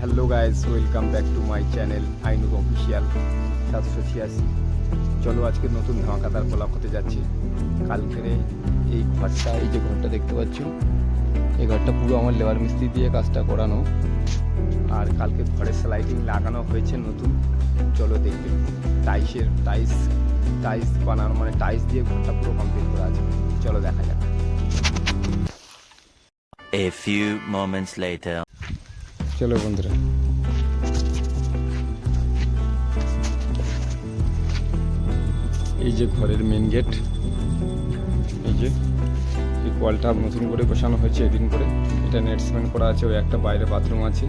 Hello guys welcome back to my channel Ainuk official সাতশো ছিয়াশি। চলো আজকে নতুন ধামাকাদার ব্লগ হতে যাচ্ছে। কালকের এই ঘরটা, এই যে ঘরটা দেখতে পাচ্ছ, এই ঘরটা পুরো আমার লেবার মিস্ত্রি দিয়ে কাজটা করানো। আর কালকে ঘরের স্লাইডিং লাগানো হয়েছে নতুন। চলো দেখবে টাইসের টাইস টাইস বানানো মানে টাইস দিয়ে ঘরটা পুরো কমপ্লিট করা আছে। চলো দেখা যাক। A few moments later. চলো বন্ধুরা। এই যে ঘরের মেন গেট এই যে এই কলটা নতুন করে বসানো হয়েছে এদিন করে। এটা নেটসম্যান করা আছে, ওই একটা বাইরে বাথরুম আছে।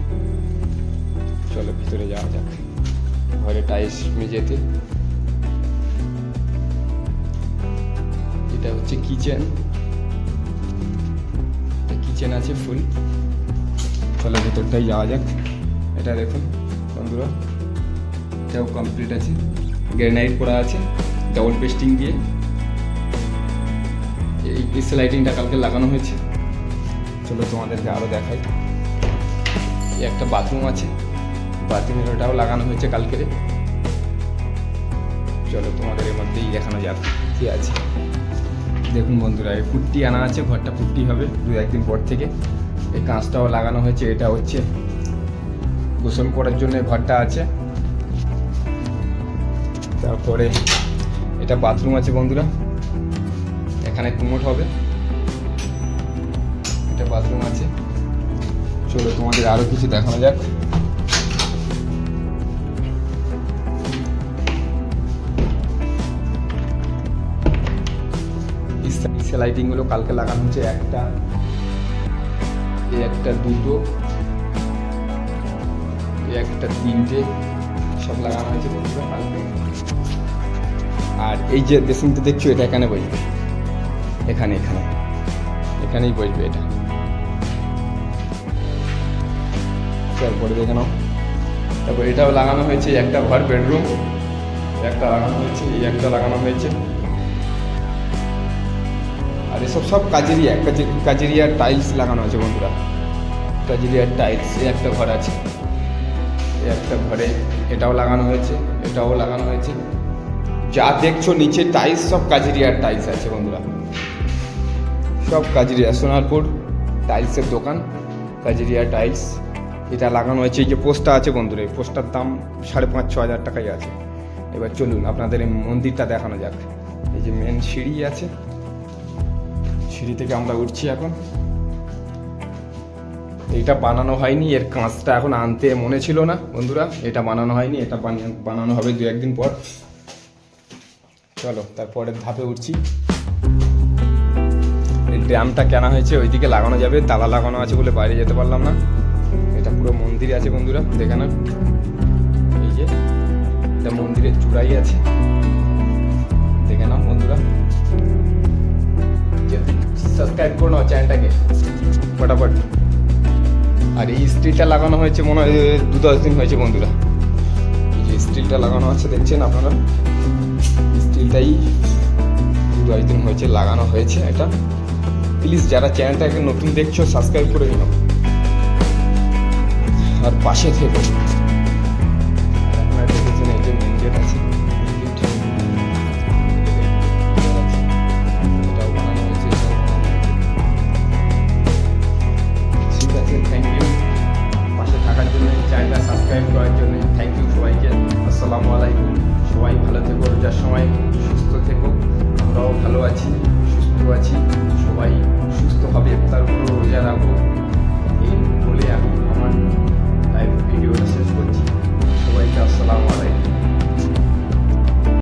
চলো ভিতরে যাওয়া যাক। ঘরে টাইলস মেঝেতে। এটা হচ্ছে কিচেন কিচেন আছে ফুল চলো ভেতরটাই যাওয়া যাক। এটা দেখুন, বন্ধুরা, এটাও কমপ্লিট আছে। গ্রেনাইট করা আছে ডাবল পেস্টিং দিয়ে। এই পিসে লাইটিংটা কালকে লাগানো হয়েছে। চলো তোমাদেরকে আরও দেখাই। একটা বাথরুম আছে। বাথরুমের ওটাও লাগানো হয়েছে কালকেরে চলো তোমাদের এর মধ্যেই দেখানো যাক কি আছে। দেখুন বন্ধুরা, এই পুট্টি আনা আছে, ঘরটা পুট্টি হবে দু একদিন পর থেকে। এই কাঁচটাও লাগানো হয়েছে, এটা হচ্ছে গোসল করার জন্য ঘরটা আছে। তারপরে এটা বাথরুম আছে বন্ধুরা। এখানে কুমোট হবে। এটা বাথরুম আছে। চলো তোমাদের আরও কিছু দেখানো যাক। লাইটিংগুলো কালকে লাগানো হচ্ছে একটা। একটা দুটো, একটা তিনটে, সব লাগানো হয়েছে বন্ধুরা আর এই যে ড্রেসিংটা দেখছ, এটা এখানে বসবে। এখানে এখানে। এখানেই বসবে এটা। তারপরে দেখে নাও। তারপর এটাও লাগানো হয়েছে, একটা ঘর, বেডরুম। একটা লাগানো হয়েছে, এই একটা লাগানো হয়েছে। আর এসব সব কাজেরিয়া, কাজে- কাজেরিয়ার টাইলস লাগানো আছে বন্ধুরা। কাজেরিয়ার টাইলস এই একটা ঘর আছে। এই একটা ঘরে এটাও লাগানো হয়েছে, এটাও লাগানো হয়েছে। যা দেখছ নিচে টাইলস সব কাজেরিয়ার টাইলস আছে বন্ধুরা। সব কাজেরিয়া, সোনারপুর টাইলসের দোকান, কাজেরিয়া টাইলস এটা লাগানো হয়েছে, এই যে পোস্টটা আছে বন্ধুরা, এই পোস্টার দাম সাড়ে পাঁচ, ছ হাজার টাকাই আছে। এবার চলুন, আপনাদের এই মন্দিরটা দেখানো যাক। এই যে মেন সিঁড়ি আছে সিঁড়ি থেকে আমরা উঠছি এখন। এটা বানানো হয়নি, এর কাঁচটা এখন আনতে মনে ছিল না, বন্ধুরা। এটা বানানো হয়নি, এটা বানানো হবে দু একদিন পর। চলো, তারপরের ধাপে উঠছি। এই ড্যামটা কেনা হয়েছে, ওইদিকে লাগানো যাবে। তালা লাগানো আছে বলে বাইরে যেতে পারলাম না। এটা পুরো মন্দির আছে, বন্ধুরা, দেখে না এই যে, এটা মন্দিরের চূড়াই আছে। দেখে নাও, বন্ধুরা। সাবস্ক্রাইব করে নাও চ্যানেলটাকে ফটাফট। আর এই স্টিলটা লাগানো হয়েছে মনে হয় দু দশ দিন হয়েছে বন্ধুরা। এই স্টিলটা লাগানো আছে, দেখছেন আপনারা? স্টিলটাই দু দশ দিন হয়েছে, লাগানো হয়েছে এটা। প্লিজ যারা চ্যানেলটাকে নতুন দেখছ সাবস্ক্রাইব করে নিও। আর পাশে থেকে। রোজার সময় সুস্থ থেকো। আমরাও ভালো আছি, সুস্থ আছি, সবাই সুস্থ হবে তার উপর রোজা রাখব।